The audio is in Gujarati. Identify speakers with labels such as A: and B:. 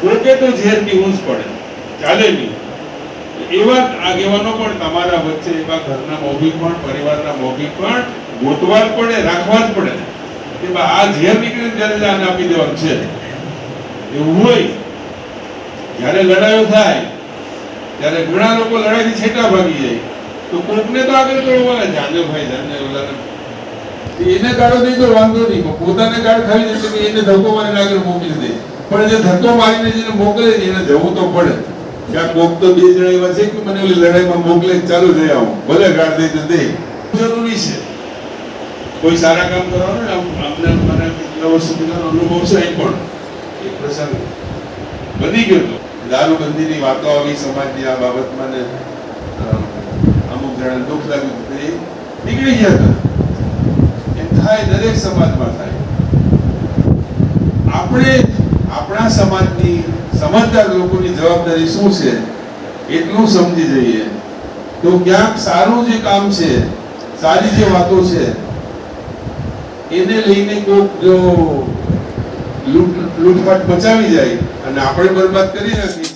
A: કોકે તો ઝેર પીવું જ પડે. ચાલે નહીં. એવા આગેવાનો પણ તમારા વચ્ચે, એવા ઘરના મોભી પણ, પરિવારના મોભી પણ ગોતવા જ પડે, રાખવા જ પડે. કે આ ઝેર નીકળે ત્યારે આને આપી દેવાનું છે. એવું હોય. જ્યારે લડાઈઓ થાય, ત્યારે ઘણા લોકો લડાઈથી છેટા ભાગી જાય. તો કોકને તો આગળ કરવા જાને ભાઈ જાને ઓલાને. એને ગાળો દઈ તો વાંધો નહીં પોતાને ગાળ ખાવી દે એને ધક્કો મારીને આગળ મોકલી દે. પણ જે ધક્કો મારીને જેને મોકલે એને જવું તો પડે. આ કોક તો બે જણા એવા છે કે મને ઓલી લડાઈમાં મોકલે ચાલુ થઈ આવું. ભલે ગાળ દે તો દે. જરૂરી છે. કોઈ સારા કામ કરવાનું અમને મને કેટલા વર્ષ સુધીનો અનુભવ છે અહીં પણ. એક પ્રસંગ બની ગયો હતો દારૂબંધીની વાતો આવી સમાજની આ બાબતમાં ને અમુક જણા દુઃખ લાગ્યું તે નીકળી ગયા હતા. એમ થાય દરેક સમાજમાં થાય. આપણે આપણા સમાજની સમજદાર લોકોની જવાબદારી શું છે? એટલું સમજી જઈએ તો ક્યાંક સારું જે કામ છે, સારી જે વાતો છે, એને લઈને કોઈક જો લૂંટ, લૂંટફાટ બચાવી જાય અને આપણે બરબાદ કરી નાખીએ.